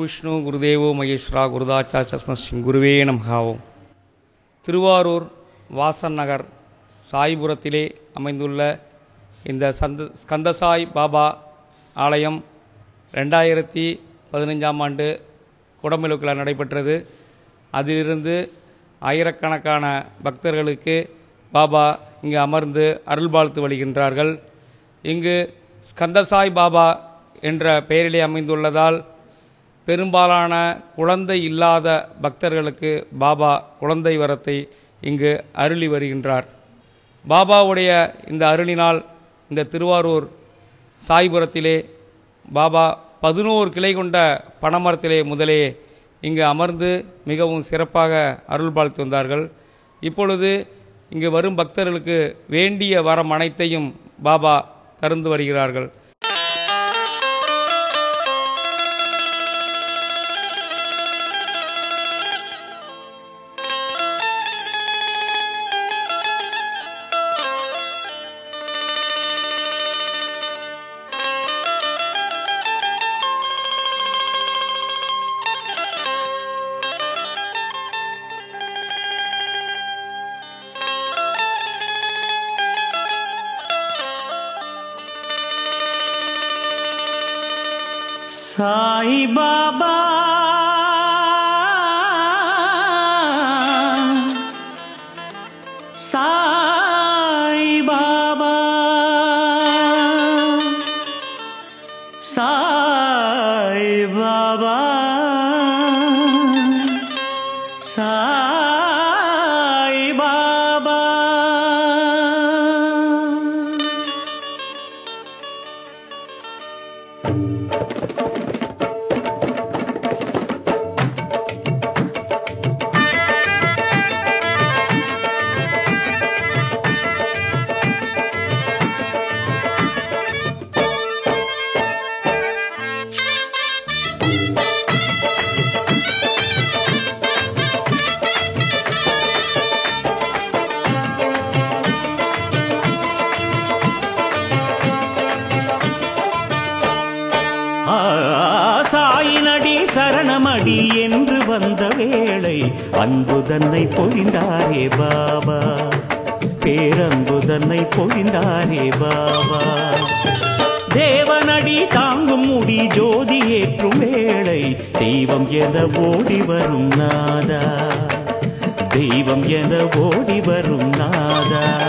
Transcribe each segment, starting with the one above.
விஷ்ணு குருதேவோ மகேஸ்வரா குருதாச்சா சஸ்மஸ்ரீ குருவே நமகாவோம் திருவாரூர் வாசன் நகர் சாய்புரத்திலே அமைந்துள்ள இந்த சந்த ஸ்கந்தசாய் பாபா ஆலயம் ரெண்டாயிரத்தி பதினஞ்சாம் ஆண்டு குடமிழுக்கில் நடைபெற்றது. அதிலிருந்து ஆயிரக்கணக்கான பக்தர்களுக்கு பாபா இங்கு அமர்ந்து அருள்பாழ்த்து வழிகின்றார்கள் இங்கு ஸ்கந்தசாய் பாபா என்ற பெயரிலே அமைந்துள்ளதால் பெரும்பாலான குழந்தை இல்லாத பக்தர்களுக்கு பாபா குழந்தை வரத்தை இங்கு அருளி வருகின்றார். பாபாவுடைய இந்த அருளினால் இந்த திருவாரூர் சாய்புரத்திலே பாபா பதினோரு கிளை கொண்ட பனைமரத்திலே முதலே இங்கு அமர்ந்து மிகவும் சிறப்பாக அருள் பாலித்து வந்தார்கள். இப்பொழுது இங்கு வரும் பக்தர்களுக்கு வேண்டிய வரம் அனைத்தையும் பாபா தருந்து வருகிறார்கள். தேவா தேவனடி தாங்கும் முடி ஜோதி ஏற்றும் வேளை தெய்வம் என ஓடி வரும் நாதா. தெய்வம் என ஓடி வரும் நாதா.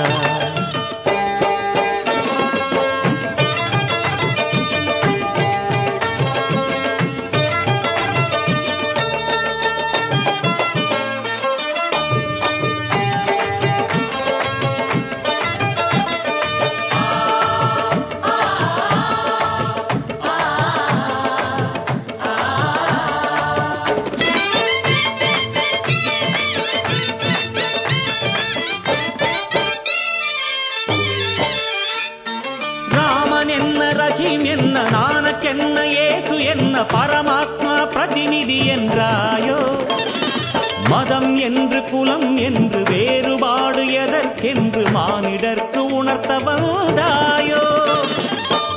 மதம் என்று குலம் என்று வேறுபாடு எதற்கென்று மானிடர்க்கு உணர்த்த வந்தாயோ?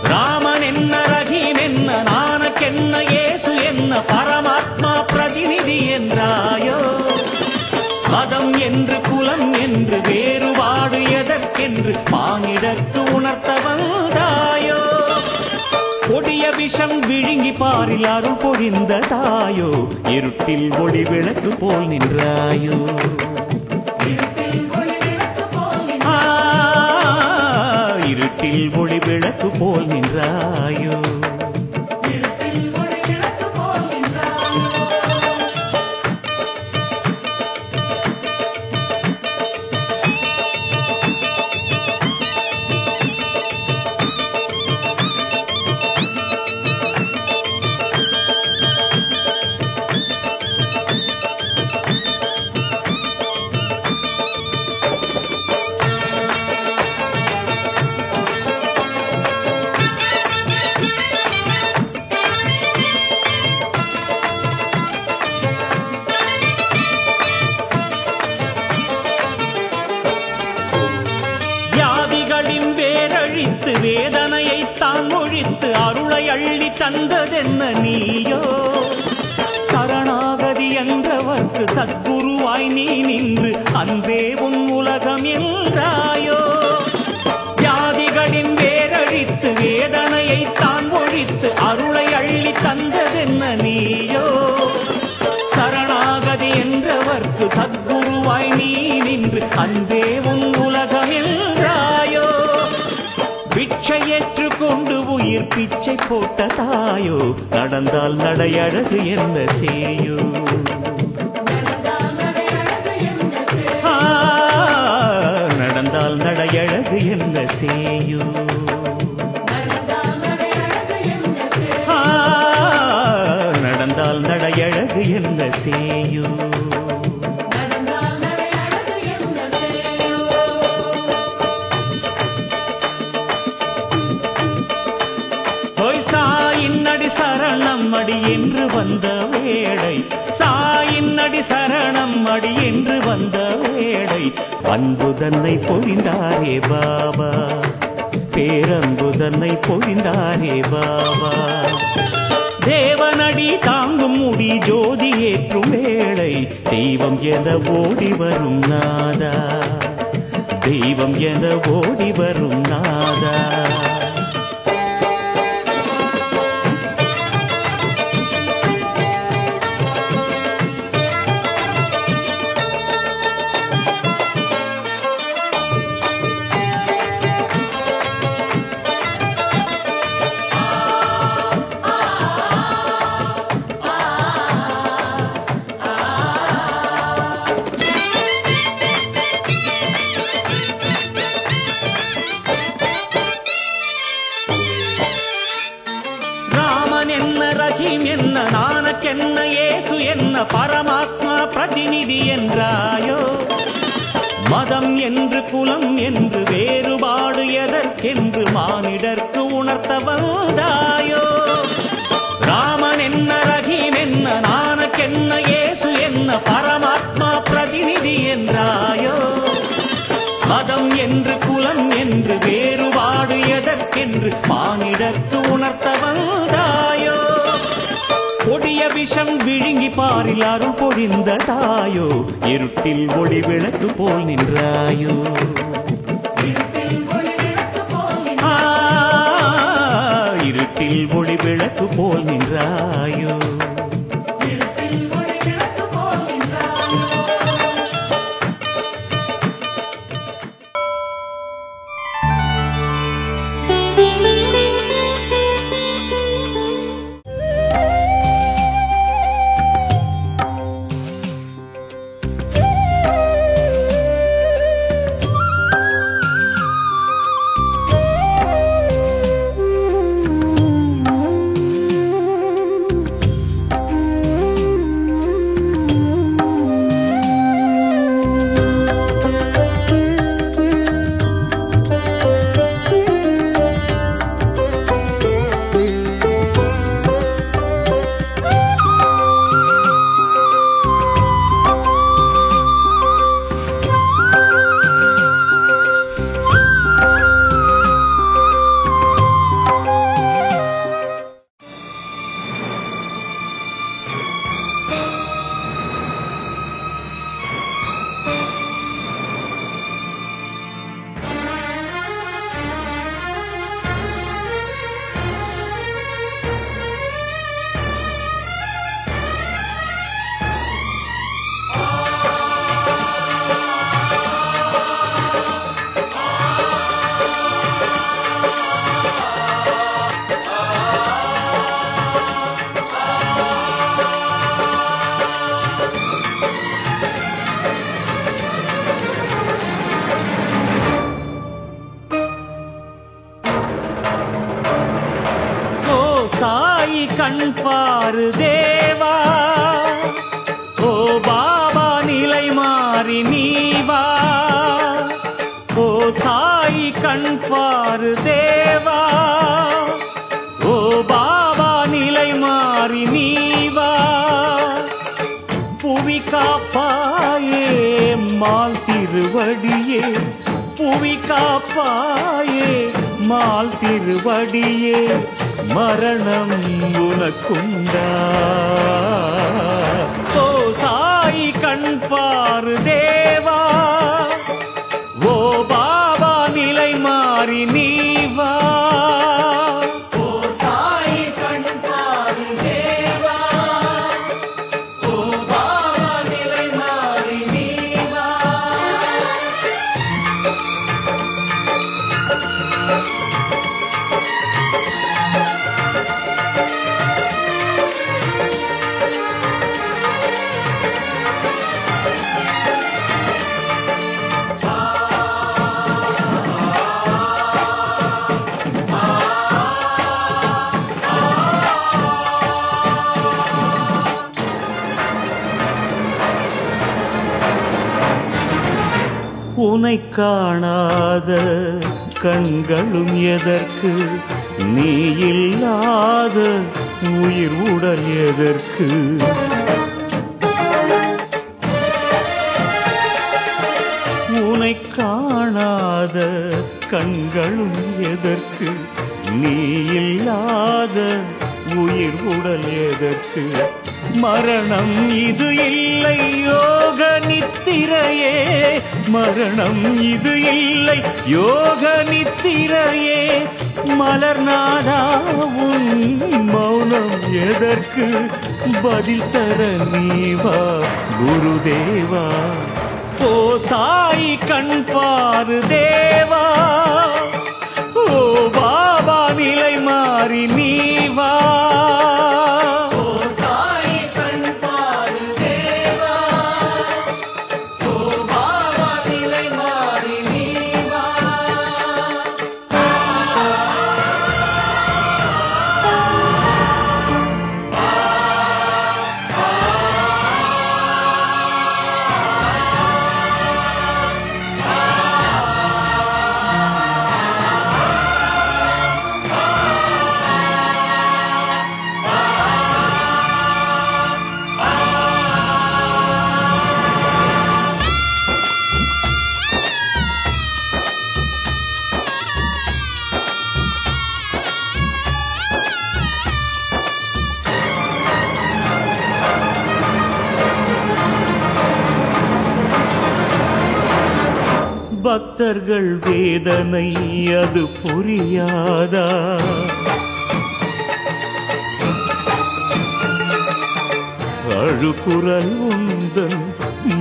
ராமன் என்ன ரஹீம் என்ன நானக்கென்ன ஏசு என்ன பரமாத்மா பிரதிநிதி என்றாயோ? மதம் என்று குலம் என்று வேறுபாடு எதற்கென்று மானிடர்க்கு உணர்த்த வந்தாயோ? கொடிய விஷம் விழுங்கி பாரில் அருள் பொழிந்த தாயோ இருட்டில் ஒளி விளக்கு போல் நின்றாயோ. ஆ, இருட்டில் ஒளி விளக்கு போல் நின்றாயோ. போட்ட தாயோ நடந்தால் நடையழகு என்ன செய்யோ? ஆ, நடந்தால் நடையழகு என்ன செய்யோ? சரணம் என்று வந்த வேளை அன்புதன்னை பொழிந்தாரே பாபா. பேரன்புதன்னை பொழிந்தாரே பாபா. தேவனடி தாங்கும் முடி ஜோதி ஏற்றும் வேளை தெய்வம் என ஓடி வரும் நாதா. தெய்வம் என ஓடி வரும் நாதா. என்று குலம் என்று வேறுபாடு எதற்கென்று மானிடர்க்கு உணர்த்த வந்தாயோ ராமன் என்ன ரஹீம் என்ன நானக்கென்ன ஏசு என்ன பரமாத்மா பிரதிநிதி என்றாயோ? மதம் என்று குலம் என்று வேறுபாடு எதற்கென்று மானிடர்க்கு உணர்த்த வந்தாயோ கொடிய விஷம் விழுங்கி பாரில் அருள் பொழிந்த தாயோ இருட்டில் ஒளி விளக்கு போல் நின்றாயோ. ஆ, இருட்டில் ஒளி விளக்கு போல் நின்றாயோ. நீவா? புவி காப்பாயே மால் திருவடியே. புவி காப்பாயே மால் திருவடியே. மரணம் உனக்குண்டா. ஓ சாய் கண் பாரு தேவா. ஓ பாபா நிலை மாறி நீவா. உன்னை காணாத கண்களும் எதற்கு? நீ இல்லாத உயிர் உடல் எதற்கு? உனை காணாத கண்களும் எதற்கு? நீ இல்லாத உயிர் உடல் எதற்கு? மரணம் இது இல்லை யோக நித்திரையே. மரணம் இது இல்லை யோக நித்திரையே. மலர்நாதா உன் மௌனம் எதற்கு? பதில் தர நீவா குருதேவா? ஓ சாய் கண் பாரு தேவா. ஓ பாபா நிலை மாறி நீ 啊 பக்தர்கள் வேதனை அது புரியாதா? அழுக்குரல் உந்தன்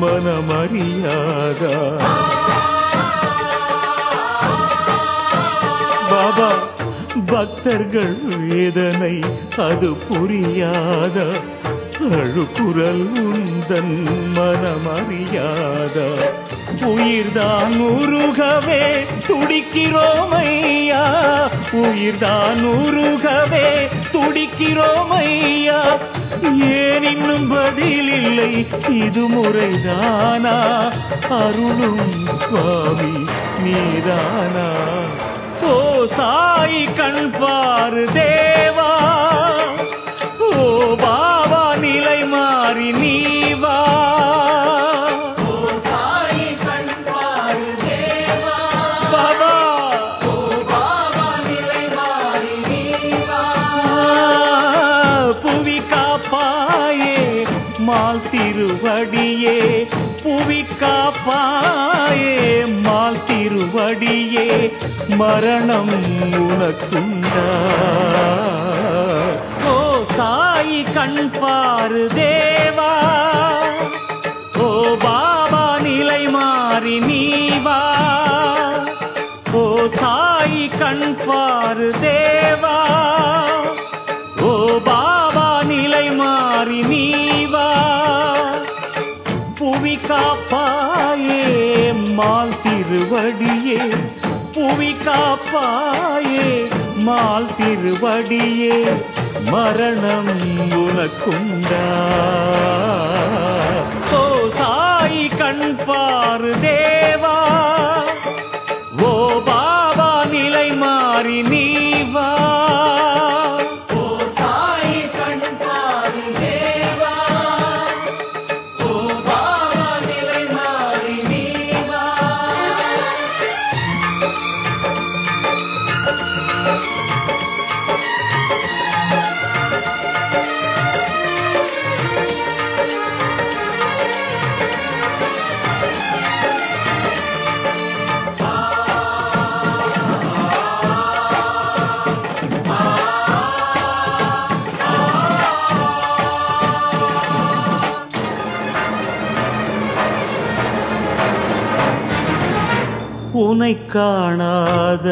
மனமறியாதா? பாபா பக்தர்கள் வேதனை அது புரியாதா? கழுக்குரல் உந்தன் மனமறியாதா? உயிர்தான் உருகவே துடிக்கிறோமையா? உயிர்தான் உருகவே துடிக்கிறோமையா? ஏன் இன்னும் பதில் இல்லை? இது முறைதானா? அருளும் சுவாமி நீதானா? ஓ சாய் கண் பாரு தேவா. ஓ பா மாறி நீ வா. ஓ சாய் கண் பாரு தேவா. பாபா. ஓ பாபா நிலை மாறி நீ வா புவி காப்பாயே மால் திருவடியே. புவி காப்பாயே மால் திருவடியே. மரணம் உனக்குண்டா. ஓ கண் பாரு தேவா. ஓ பாபா நிலை மாறி நீவா. ஓ சாய் கண் பாரு தேவா. ஓ பாபா நிலை மாறி நீவா. புவி காப்பாயே மால் திருவடியே. புவி காப்பாயே மால் திருவடியே. மரணம் உனக்குண்டா. ஓ சாய் கண் பாருதே காணாத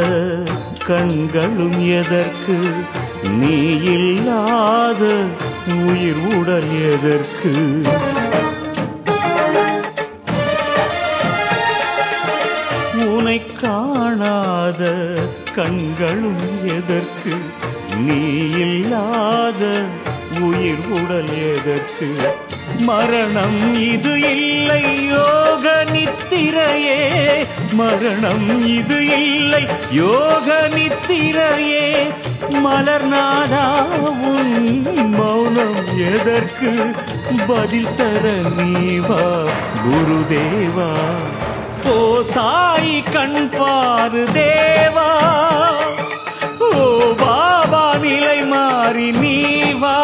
கண்களும் எதற்கு? நீ இல்லாத உயிர் உடல் எதற்கு? உனை காணாத கண்களும் எதற்கு? நீ இல்லாத உயிர் உடல் எதற்கு? மரணம் இது இல்லை யோக நித்திரையே மரணம் இது இல்லை. யோக நித்திரையே மலர்நாதா உன் மௌனம் எதற்கு? பதில் தர நீவா குருதேவா? ஓ சாய் கண் பாரு தேவா. ஓ பாபா நிலை மாறி நீவா.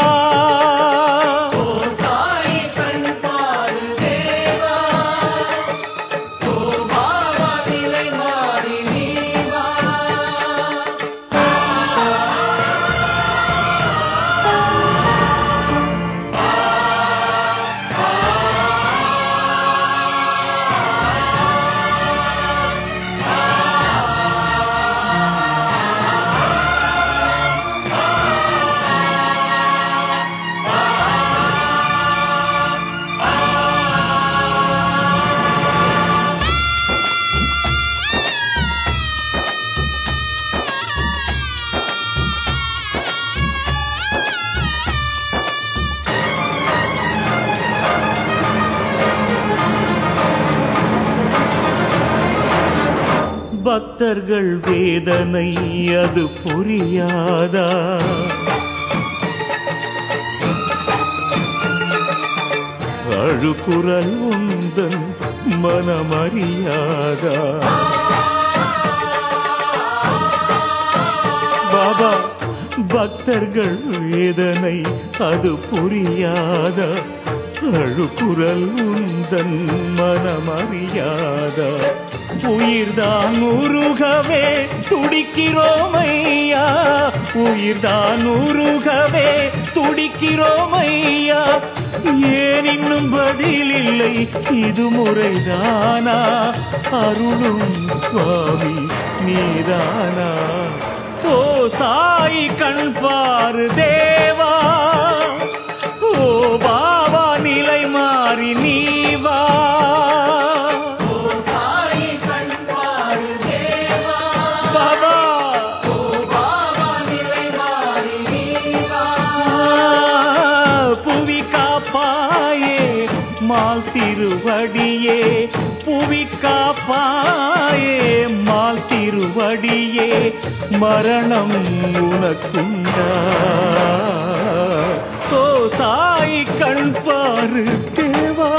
பக்தர்கள் வேதனை அது புரியாதா? அழுக்குரல் உந்தன் மனமறியாதா? பாபா பக்தர்கள் வேதனை அது புரியாதா? அழுக்குரல் உந்தன் மனமறியாதா? உயிர்தான் உருகவே துடிக்கிறோமையா? உயிர்தான் உருகவே துடிக்கிறோமையா? ஏன் இன்னும் பதில் இல்லை? இது முறைதானா? அருளும் சுவாமி நீதானா? ஓ சாய் கண் பாரு தேவா. ஓ பாபா மாறி நீவா? மால் திருவடியே. புவி காப்பாயே மால் திருவடியே. மரணம் உனக்குண்டா. தாய் கண் பாரு தேவா